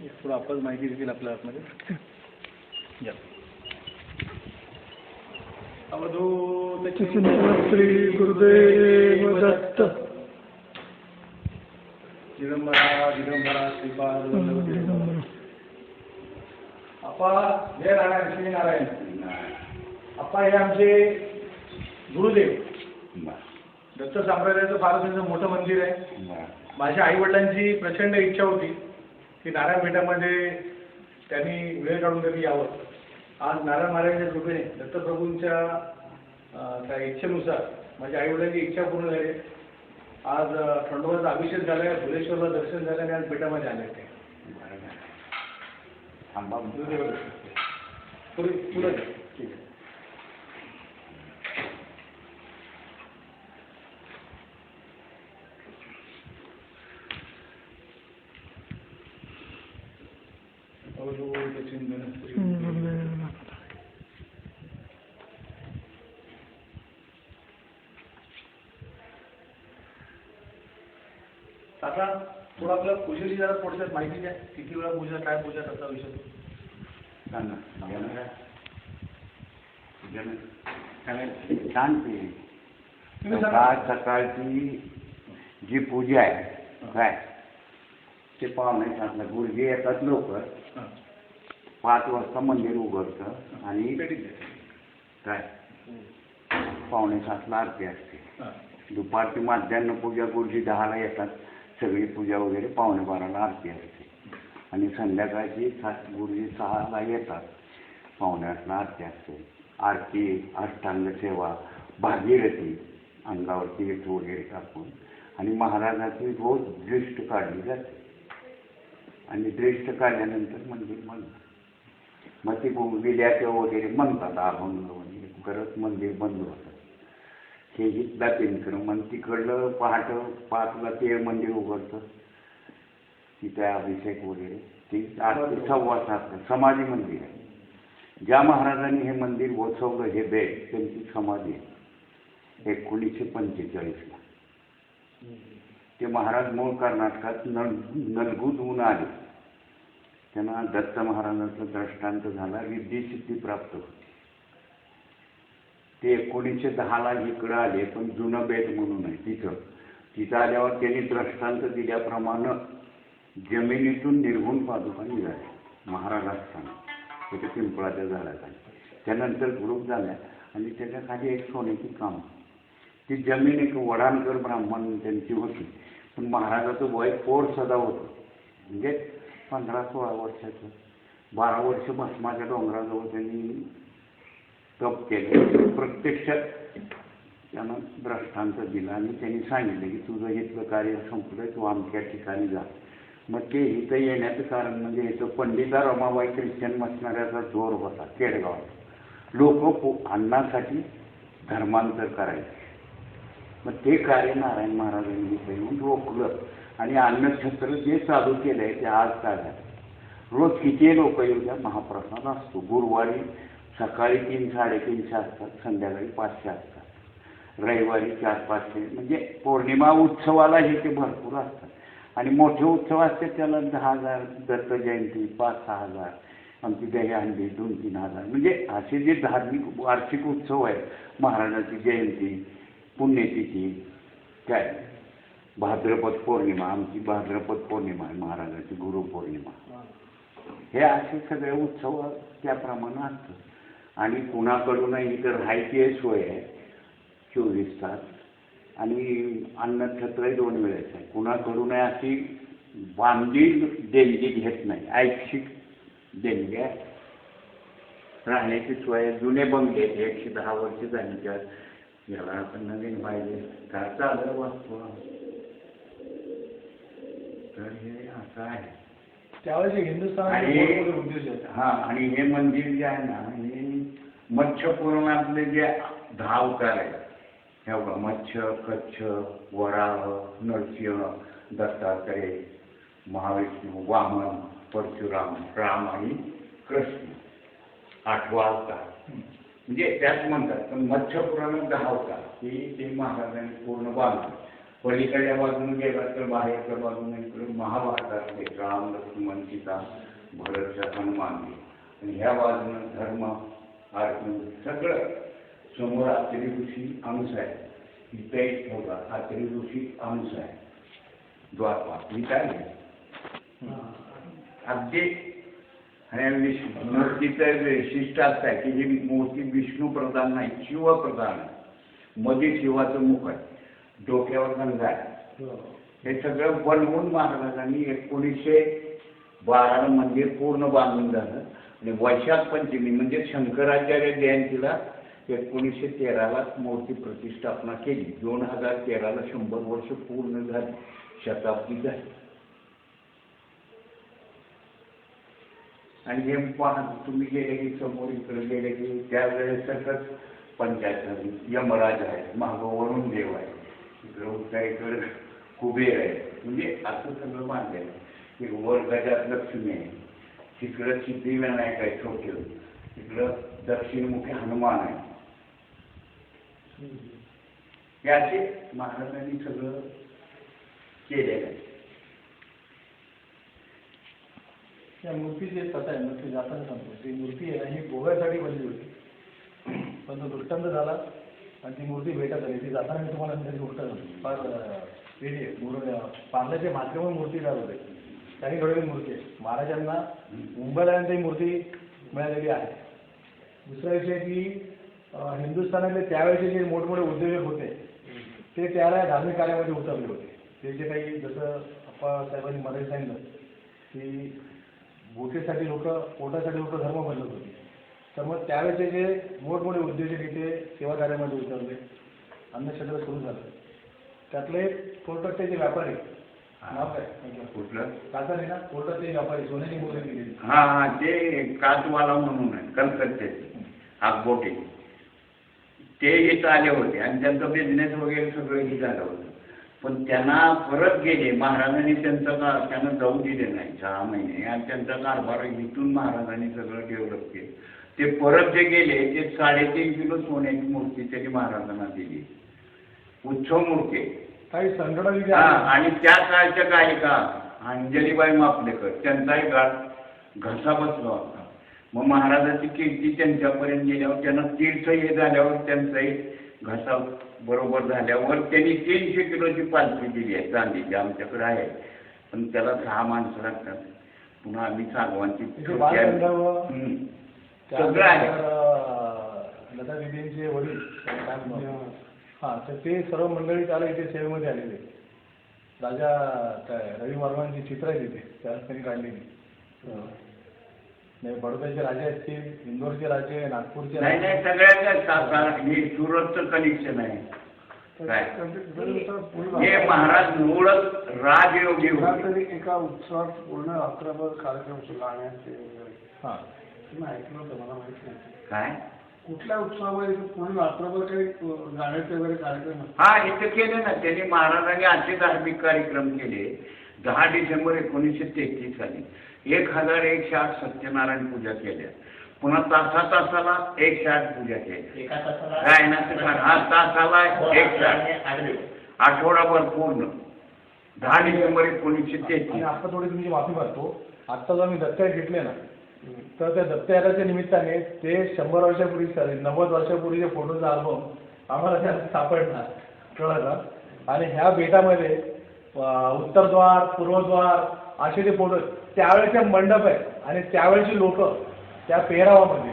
थोडं आपण माहिती देतील आपल्या आतमध्ये. या. अवधूत श्री गुरुदेव दत्त. दिगंबरा दिगंबरा श्रीपाद. अप्पा जय नारायण श्री नारायण. अप्पा हे आमचे गुरुदेव. दत्त संप्रदायाचं फार त्यांचं मोठं मंदिर आहे. माझ्या आई वडिलांची प्रचंड इच्छा होती. की नारायण पेठामध्ये त्यांनी वेळ काढून कधी यावं आज नारायण महाराजांच्या कृपेने दत्तप्रभूंच्या त्या इच्छेनुसार माझ्या आई वडिलांची इच्छा पूर्ण झाली. आज खंडोबाचा अभिषेक झालाय भुलेश्वरला दर्शन झालं आणि आज पेठामध्ये आले ते. पुढे जा. ठीक आहे. श्री थोडं पूजेची जरा थोडक्यात माहिती द्या. किती वेळा पूजा काय पूजा करता विषय. सकाळ सकाळची जी पूजा आहे काय? ते पाहुणे सातला गुरुजी येतात लवकर. पाच वाजता मंदिर उघडतं आणि. काय? पावणे सातला आरती असते. दुपारची माध्यान्ह पूजा गुरुजी दहाला येतात. सगळी पूजा वगैरे पावणे बाराला आरती असते. आणि संध्याकाळची सात गुरुजी सहाला येतात. पावणे आठला आरती असते. आरती अष्टांग सेवा भागीरथी अंगावरती विठ वगैरे टाकून आणि महाराजाची रोज दृष्ट काढली जाते. आणि दृष्ट काढल्यानंतर मंदिर बंद मग ती विड्याचं वगैरे म्हणतात अभंग वगैरे करत मंदिर बंद होतं. हे इथला पिंकर मग तिकडलं पहाट पाचला ते मंदिर उघडतं. तिथे अभिषेक वगैरे. ती आठ ते सव्वा सात समाधी मंदिर आहे. ज्या महाराजांनी हे मंदिर वसवलं हे बेट त्यांची समाधी आहे. एकोणीसशे पंचेचाळीसला. ते महाराज मूळ कर्नाटकात नल नलगुदहून आले. त्यांना दत्त महाराजांचा दृष्टांत झाला रिद्धी सिद्धी प्राप्त होती. ते एकोणीसशे दहाला इकडं आले पण जुनं बेट म्हणून आहे तिथं. तिथं आल्यावर त्यांनी दृष्टांत दिल्याप्रमाणे जमिनीतून निर्गुण पादुका निघाले महाराज असताना तिथे पिंपळाच्या झाडाखाली. त्यानंतर ग्रुप झाल्या आणि त्याच्याखाली एक सोन्याची काम. ती जमीन एक वडानकर ब्राह्मण त्यांची होती. पण महाराजाचं वय पोर सदा होतं. म्हणजे पंधरा सोळा वर्षाचं. बारा वर्ष भस्माच्या डोंगराजवळ त्यांनी तप केले. प्रत्यक्षात त्यानं द्रष्टांत दिला आणि त्यांनी सांगितलं की तुझं इथलं कार्य संपलं तू आमच्या ठिकाणी जा. मग ते इथं येण्याचं कारण म्हणजे इथं पंडिता रमाबाई ख्रिश्चन मसणाऱ्याचा जोर होता केडगाव लोक अन्नासाठी धर्मांतर करायचे. मग ते कार्य नारायण महाराजांनी इथे येऊन रोखलं. आणि अन्नछत्र जे चालू केलंय ते आज चालत रोज किती लोक येऊ द्या? महाप्रसाद असतो. गुरुवारी सकाळी तीन साडेतीनशे असतात. संध्याकाळी पाचशे असतात. रविवारी चार पाचशे म्हणजे पौर्णिमा उत्सवालाही ते भरपूर असतात. आणि मोठे उत्सव असते त्याला दहा हजार दत्त जयंती पाच सहा हजार आमची दहीहंडी दोन तीन हजार. म्हणजे असे जे धार्मिक वार्षिक उत्सव आहेत महाराजाची जयंती पुण्यतिथी काय? भाद्रपद पौर्णिमा आमची भाद्रपद पौर्णिमा आहे महाराजाची गुरुपौर्णिमा हे असे सगळे उत्सव त्याप्रमाणे असतात. आणि कुणाकडूनही तर राहायची सोय आहे चोवीस तास. आणि अन्नछत्रही दोन वेळेस आहे. कुणाकडूनही अशी बांधील देणगी घेत नाही ऐच्छिक देणगी आहे. राहण्याची सोय जुने बंगले एकशे दहा वर्ष झाली याला आपण नवीन पाहिजे. काय चाललं वास्तव तर हे असं आहे. त्यावेळेस हिंदुस्थान हा आणि हे मंदिर जे आहे ना हे मत्स्य पुराणातले जे दहा अवतार आहेत हे बघा मत्स्य कच्छ वराह नरसिंह दत्तात्रय महाविष्णू वामन परशुराम राम आणि कृष्ण. आठवा अवतार म्हणजे त्याच म्हणतात पण मत्स्य पुराणात दहा अवतार की ते महाराजांनी पूर्ण बांधलं. पलीकडल्या बाजूने गेला तर बाहेरच्या बाजूने इकडे महाभारतातले राम लक्ष्मण सीता भरतच्या हनुमान आणि ह्या बाजूने धर्म अर्जुन सगळं समोर आत्रेय ऋषी अंश आहे. इथे एक ठेवला आत्रेय ऋषी अंश आहे. द्वारपात ही. काय? अगदी आणि विष्णू मूर्तीचं वैशिष्ट्य असं आहे की ही मूर्ती विष्णू प्रधान नाही शिव प्रधान आहे. मध्ये शिवाचं मुख आहे. डोक्यावर गंगा आहे. हे. सगळं बनवून महाराजांनी एकोणीसशे बाराला मंदिर पूर्ण बांधून झालं. आणि वैशाख पंचमी म्हणजे शंकराचार्य जयंतीला एकोणीसशे तेराला मूर्ती प्रतिष्ठापना केली. दोन हजार तेराला शंभर वर्ष पूर्ण झाली. शताब्दी झाली. आणि हे पहा तुम्ही गेले की समोर इकडे गेले की त्यावेळेस सतत पंचायत झाली. यमराज आहे मागं वरुण देव आहे. इकडं उत्तरेकडे कुबेर आहे. म्हणजे असं सगळं बांधलेलं आहे. की वर गजात लक्ष्मी आहे. तिकडं सिद्धिविनायक आहे छोटे. तिकडं दक्षिणमुखी हनुमान आहे. असे महाराजांनी सगळं केलेलं आहे. त्या मूर्तीची एक कथा आहे मूर्ती जाताना सांगतो. ती मूर्ती आहे ना ही गोव्यासाठी बनली होती. पण तो दृष्टांत झाला आणि ती मूर्ती भेटत आली. ती जाताना मी तुम्हाला त्याची गोष्ट सांगतो. फार अं, वेगळी आहे मूर् पार्ल्याचे माध्यम मूर्तीकार होते. त्यांनी घडवली मूर्ती आहे. महाराजांना मुंबईला आल्यानंतर ही मूर्ती मिळालेली आहे. दुसरा विषय की हिंदुस्थानातले त्यावेळेचे जे मोठमोठे उद्योजक होते ते त्याला धार्मिक कार्यामध्ये उतरले होते. ते जे काही जसं अप्पा साहेबांनी मराठी सांगितलं की भूकेसाठी लोक पोटासाठी लोक धर्म बदलत होते. तर मग त्यावेळेचे जे मोठमोठे उद्योजक इथे सेवा कार्यामध्ये उतरले अन्नक्षेत्र सुरू झालं. त्यातले कोलकात्याचे व्यापारी नाव काय? कुठलं? काचारी ना? कोलकात्याचे व्यापारी सोन्याची मुलं गेलेली हा हा ते काचवाला म्हणून आहे कलकत्त्याचे आगबोटे ते इथं आले होते आणि त्यांचं बिझनेस वगैरे सगळं हे झालं होतं. पण त्यांना परत गेले. महाराजांनी त्यांचा कार त्यांना जाऊ दिले नाही. सहा महिने. आणि त्यांचा कारभार इथून महाराजांनी सगळं डेव्हलप केलं. ते परत जे गेले ते साडेतीन किलो सोन्याची मूर्ती त्यांनी महाराजांना दिली. उत्सव मूर्ती. काही हा. आणि त्या काळच्या गायिका अंजलीबाई मापलेकर त्यांचाही गाठ घसा बसला होता. मग महाराजाची कीर्ती त्यांच्यापर्यंत गेल्यावर त्यांना तीर्थ हे झाल्यावर त्यांचाही घसा बरोबर झाल्यावर त्यांनी तीनशे किलोची पालखी दिली आहे चांदीची आमच्याकडे आहे पण त्याला सहा माणसं लागतात पुन्हा आम्ही. सगळं आहे अं, लता दिदींचे वडील? हा तर ते सर्व मंडळी त्याला इथे सेवेमध्ये आलेले राजा काय रवी वर्मांची चित्र आहे तिथे त्याच त्यांनी काढलेली. नाही बडोद्याचे राजे असतील इंदोरचे राजे नागपूरचे नाही नाही सगळ्याच्या हे सुरतचं कनेक्शन आहे. काय? हे महाराज मूळच राजयोगी होते. तरी एका उत्सवात पूर्ण रात्रभर कार्यक्रम हां. तुम्ही ऐकलं होतं मला माहीत नाही. काय? कुठल्या उत्सवामध्ये पूर्ण रात्रभर काही गाण्याचे वगैरे कार्यक्रम? हा इथं केले ना त्यांनी महाराजांनी असे धार्मिक कार्यक्रम केले. दहा डिसेंबर एकोणीसशे तेहतीस साली एक हजार एकशे आठ सत्यनारायण पूजा केल्या. पुन्हा तासा तासाला एकशे आठ पूजा केल्या एका तासाला गायनाचं कार हा तासाला एकशे आठ आठवडे. आठवडाभर पूर्ण. दहा डिसेंबर एकोणीसशे तेहतीस. आता थोडी तुमची माफी मागतो. आत्ता जो आम्ही दत्तयात घेतले ना तर त्या दत्तयात्राच्या निमित्ताने ते शंभर वर्षापूर्वी सॉरी नव्वद वर्षापूर्वीचे फोटोचा अल्बम आम्हाला त्यात सापडणार कळलं आणि ह्या बेटामध्ये उत्तरद्वार पूर्वद्वार असे ते फोटो त्यावेळेचे मंडप आहे. आणि त्यावेळेची लोक त्या पेहरावामध्ये.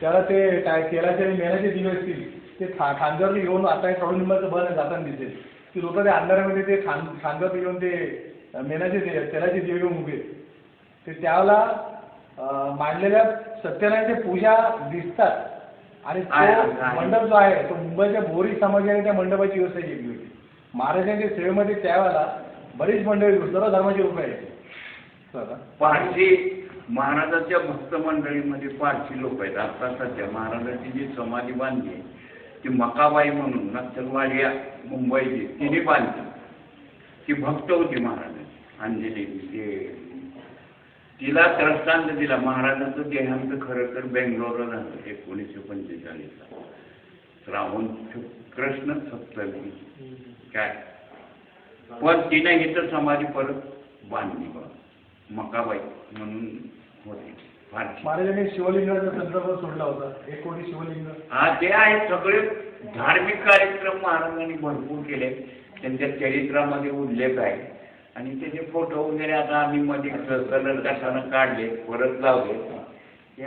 त्याला ते काय तेलाचे आणि मेणाचे दिवे असतील ते खा खांद्यावर घेऊन आता कडुलिंबाचं बन जाताना दिसेल. ती लोक ते अंधारामध्ये ते खां खांद्यावर घेऊन ते मेणाचे दे तेलाचे दिवे घेऊन उभे. ते त्याला मांडलेल्या सत्यनारायणच्या पूजा दिसतात. आणि तो. मंडप जो आहे तो मुंबईच्या बोरी समाजाने त्या मंडपाची व्यवस्था केली होती. महाराजांच्या सेवेमध्ये त्यावेळेला बरीच मंडळी सर्व धर्माची लोक आहेत. पारशी महाराजाच्या भक्त मंडळीमध्ये पारशी लोक आहेत. आता सध्या महाराजाची जी समाधी बांधली आहे, ती मकाबाई म्हणून नक्षलवाडी मुंबईची तिने बांधली. ती भक्त होती महाराजांची अंजली ते तिला दृष्टांत दिला. महाराजांचं देहांत खरं तर बेंगलोरला झालं एकोणीसशे पंचेचाळीसला. श्रावण कृष्ण सप्तमी. काय? पण तिने इथं समाधी परत बांधली बघ. मकाबाई म्हणून होती. महाराजांनी शिवलिंगाचा संदर्भ सोडला होता. एक कोटी शिवलिंग. हा ते आहेत सगळे धार्मिक कार्यक्रम महाराजांनी भरपूर केले. त्यांच्या चरित्रामध्ये उल्लेख आहे. आणि त्याचे फोटो वगैरे आता आम्ही मध्ये कलर कशानं काढले परत लावले. ते